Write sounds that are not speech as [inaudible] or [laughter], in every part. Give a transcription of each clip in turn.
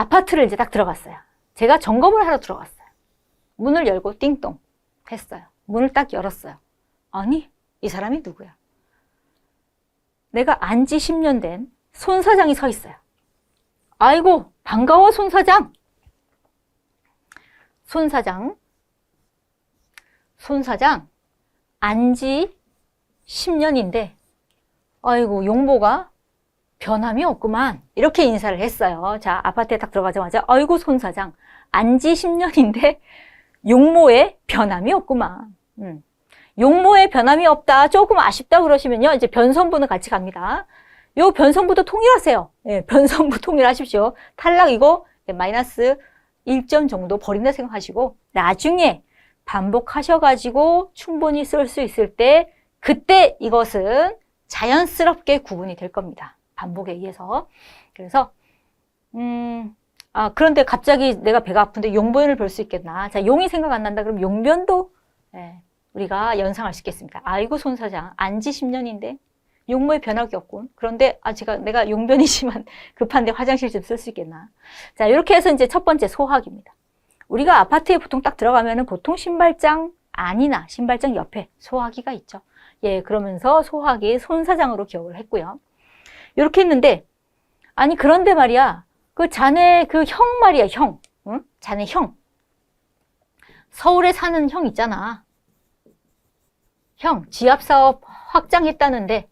아파트를 이제 딱 들어갔어요. 제가 점검을 하러 들어갔어요. 문을 열고 띵동 했어요. 문을 딱 열었어요. 아니, 이 사람이 누구야? 내가 안 지 10년 된 손 사장이 서 있어요. 아이고, 반가워, 손 사장. 손 사장. 손 사장. 안 지 10년인데, 아이고, 용보가 변함이 없구만. 이렇게 인사를 했어요. 자, 아파트에 딱 들어가자마자, 아이고, 손 사장. 안지 10년인데, 용모에 변함이 없구만. 음. 용모에 변함이 없다. 조금 아쉽다 그러시면요. 이제 변선부는 같이 갑니다. 요 변선부도 통일하세요. 예, 변선부 [laughs] 통일하십시오. 탈락 이거 마이너스 1점 정도 버린다 생각하시고 나중에 반복하셔가지고 충분히 쓸 수 있을 때 그때 이것은 자연스럽게 구분이 될 겁니다. 반복에 의해서. 그래서 음, 아, 그런데 갑자기 내가 배가 아픈데 용변을 볼 수 있겠나. 자, 용이 생각 안 난다. 그럼 용변도, 예, 우리가 연상할 수 있겠습니다. 아이고, 손 사장. 안지 10년인데, 용모에 변화가 없군. 그런데, 아, 제가, 내가 용변이지만 [laughs] 급한데 화장실 좀 쓸 수 있겠나. 자, 이렇게 해서 이제 첫 번째 소화기입니다. 우리가 아파트에 보통 딱 들어가면은 보통 신발장 안이나 신발장 옆에 소화기가 있죠. 예, 그러면서 소화기 손 사장으로 기억을 했고요. 이렇게 했는데, 아니, 그런데 말이야. 그 자네 그 형 말이야, 형. 응? 자네 형. 서울에 사는 형 있잖아. 형, 지압사업 확장했다는데,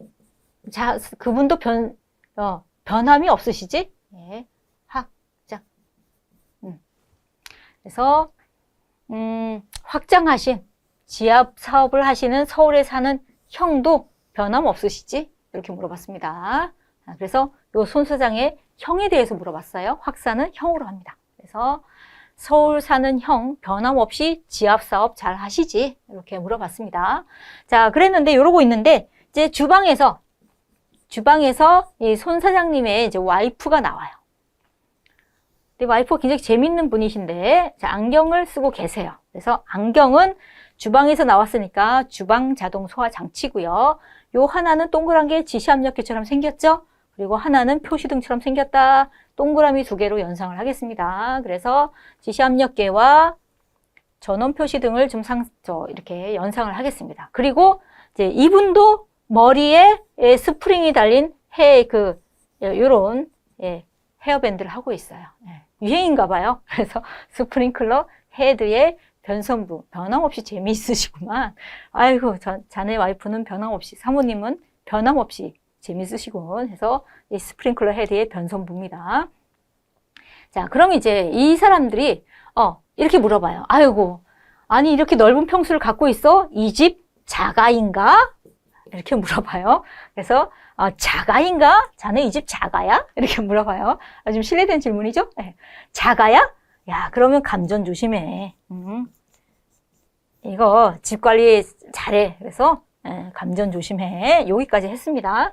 자, 그분도 변, 어, 변함이 없으시지? 예, 확장. 음. 그래서, 음, 확장하신, 지압 사업을 하시는 서울에 사는 형도 변함 없으시지? 이렇게 물어봤습니다. 아, 그래서 요손 소장의 형에 대해서 물어봤어요. 확산은 형으로 합니다. 그래서 서울 사는 형 변함없이 지압 사업 잘 하시지? 이렇게 물어봤습니다. 자, 그랬는데 이러고 있는데 이제 주방에서 주방에서 이 손 사장님의 이제 와이프가 나와요. 근데 와이프가 굉장히 재밌는 분이신데 자, 안경을 쓰고 계세요. 그래서 안경은 주방에서 나왔으니까 주방 자동 소화 장치고요. 요 하나는 동그란 게 지시압력계처럼 생겼죠? 그리고 하나는 표시등처럼 생겼다. 동그라미 두 개로 연상을 하겠습니다. 그래서 지시압력계와 전원 표시등을 좀 상, 저, 이렇게 연상을 하겠습니다. 그리고 이제 이분도 머리에 예, 스프링이 달린 해, 그, 예, 요런, 예, 헤어밴드를 하고 있어요. 예, 유행인가 봐요. [laughs] 그래서 스프링클러 헤드에 변선부, 변함없이 재미있으시구만. 아이고, 저, 자네 와이프는 변함없이, 사모님은 변함없이 재밌으시군 해서 이 스프링클러 헤드의 변선부입니다. 자, 그럼 이제 이 사람들이 어, 이렇게 물어봐요. 아이고, 아니 이렇게 넓은 평수를 갖고 있어? 이 집 자가인가? 이렇게 물어봐요. 그래서 어, 자가인가? 자네 이 집 자가야? 이렇게 물어봐요. 아, 좀 실례된 질문이죠? 네. 자가야? 야, 그러면 감전 조심해. 음. 이거 집 관리 잘해. 그래서 예, 감전 조심해. 여기까지 했습니다.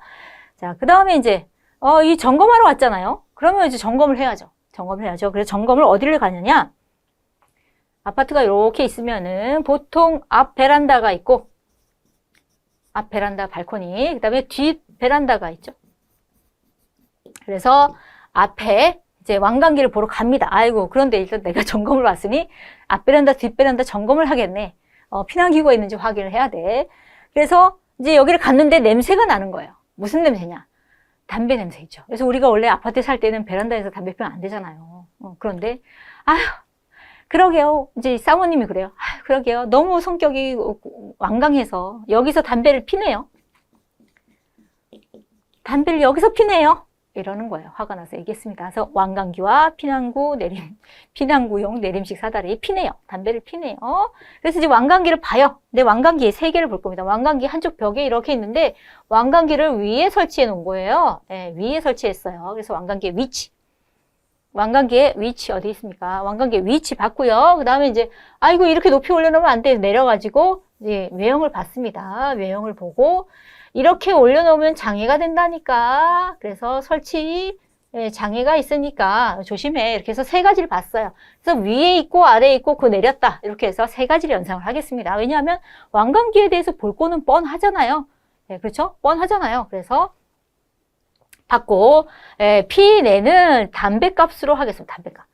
자, 그 다음에 이제, 어, 이 점검하러 왔잖아요. 그러면 이제 점검을 해야죠. 점검을 해야죠. 그래서 점검을 어디를 가느냐? 아파트가 이렇게 있으면은 보통 앞 베란다가 있고, 앞 베란다 발코니, 그 다음에 뒷 베란다가 있죠. 그래서 앞에 이제 왕관기를 보러 갑니다. 아이고, 그런데 일단 내가 [laughs] 점검을 왔으니 앞 베란다, 뒷 베란다 점검을 하겠네. 어, 피난기구가 있는지 확인을 해야 돼. 그래서 이제 여기를 갔는데 냄새가 나는 거예요. 무슨 냄새냐? 담배 냄새 있죠. 그래서 우리가 원래 아파트 살 때는 베란다에서 담배 피우면 안 되잖아요. 어, 그런데, 아휴, 그러게요. 이제 사모님이 그래요. 아휴, 그러게요. 너무 성격이 완강해서 여기서 담배를 피네요. 담배를 여기서 피네요. 이러는 거예요. 화가 나서 얘기했습니다. 그래서 왕강기와 피난구 내림, 피난구용 내림식 사다리 피네요. 담배를 피네요. 그래서 이제 왕강기를 봐요. 근데 왕강기에 세 개를 볼 겁니다. 왕강기 한쪽 벽에 이렇게 있는데 왕강기를 위에 설치해 놓은 거예요. 네, 위에 설치했어요. 그래서 왕강기의 위치. 왕관기의 위치 어디 있습니까? 왕관기의 위치 봤고요. 그 다음에 이제 아이고 이렇게 높이 올려놓으면 안 돼. 내려가지고 이제 외형을 봤습니다. 외형을 보고 이렇게 올려놓으면 장애가 된다니까. 그래서 설치 장애가 있으니까 조심해. 이렇게 해서 세 가지를 봤어요. 그래서 위에 있고 아래에 있고 그 내렸다. 이렇게 해서 세 가지를 연상을 하겠습니다. 왜냐하면 왕관기에 대해서 볼 거는 뻔하잖아요. 네, 그렇죠? 뻔하잖아요. 그래서 받고 에, P4는 담배값으로 하겠습니다. 담배값.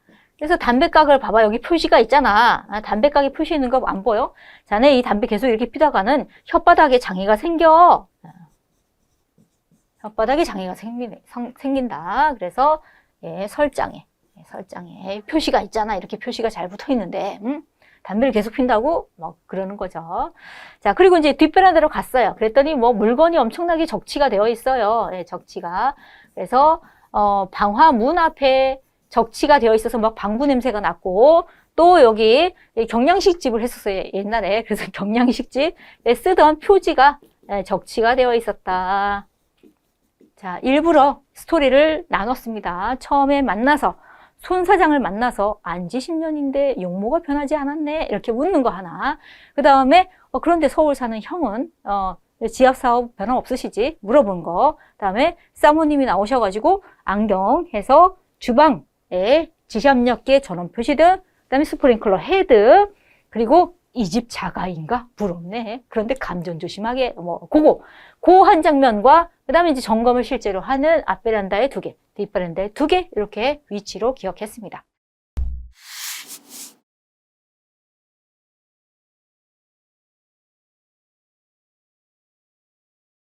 그래서 담배값을 봐봐. 여기 표시가 있잖아. 아, 담배값이 표시 있는 거 안 보여? 자네 이 담배 계속 이렇게 피다가는 혓바닥에 장애가 생겨. 혓바닥에 장애가 생기네, 성- 생긴다. 그래서 예, 설장애, 예, 설장애 표시가 있잖아. 이렇게 표시가 잘 붙어 있는데 음? 담배를 계속 핀다고 막 그러는 거죠. 자 그리고 이제 뒷베란다로 갔어요. 그랬더니 뭐 물건이 엄청나게 적치가 되어 있어요. 예, 적치가 그래서 어, 방화 문 앞에 적치가 되어 있어서 막 방구 냄새가 났고 또 여기 경양식 집을 했었어요 옛날에 [laughs] 그래서 경양식집에 쓰던 표지가 예, 적치가 되어 있었다. 자, 일부러 스토리를 나눴습니다. 처음에 만나서, 손 사장을 만나서 안지 10년인데 용모가 변하지 않았네. 이렇게 묻는 거 하나. 그 다음에, 어, 그런데 서울 사는 형은, 어, 지압 사업 변화 없으시지? 물어본 거. 그 다음에 사모님이 나오셔가지고 안경 해서 주방에 지압력계 전원 표시등, 그 다음에 스프링클러 헤드, 그리고 이 집 자가인가? 부럽네. 그런데 감전 조심하게, 뭐, 그거, 그 한 장면과 그 다음에 이제 점검을 실제로 하는 앞베란다에 두 개, 뒷베란다에 두 개, 이렇게 위치로 기억했습니다.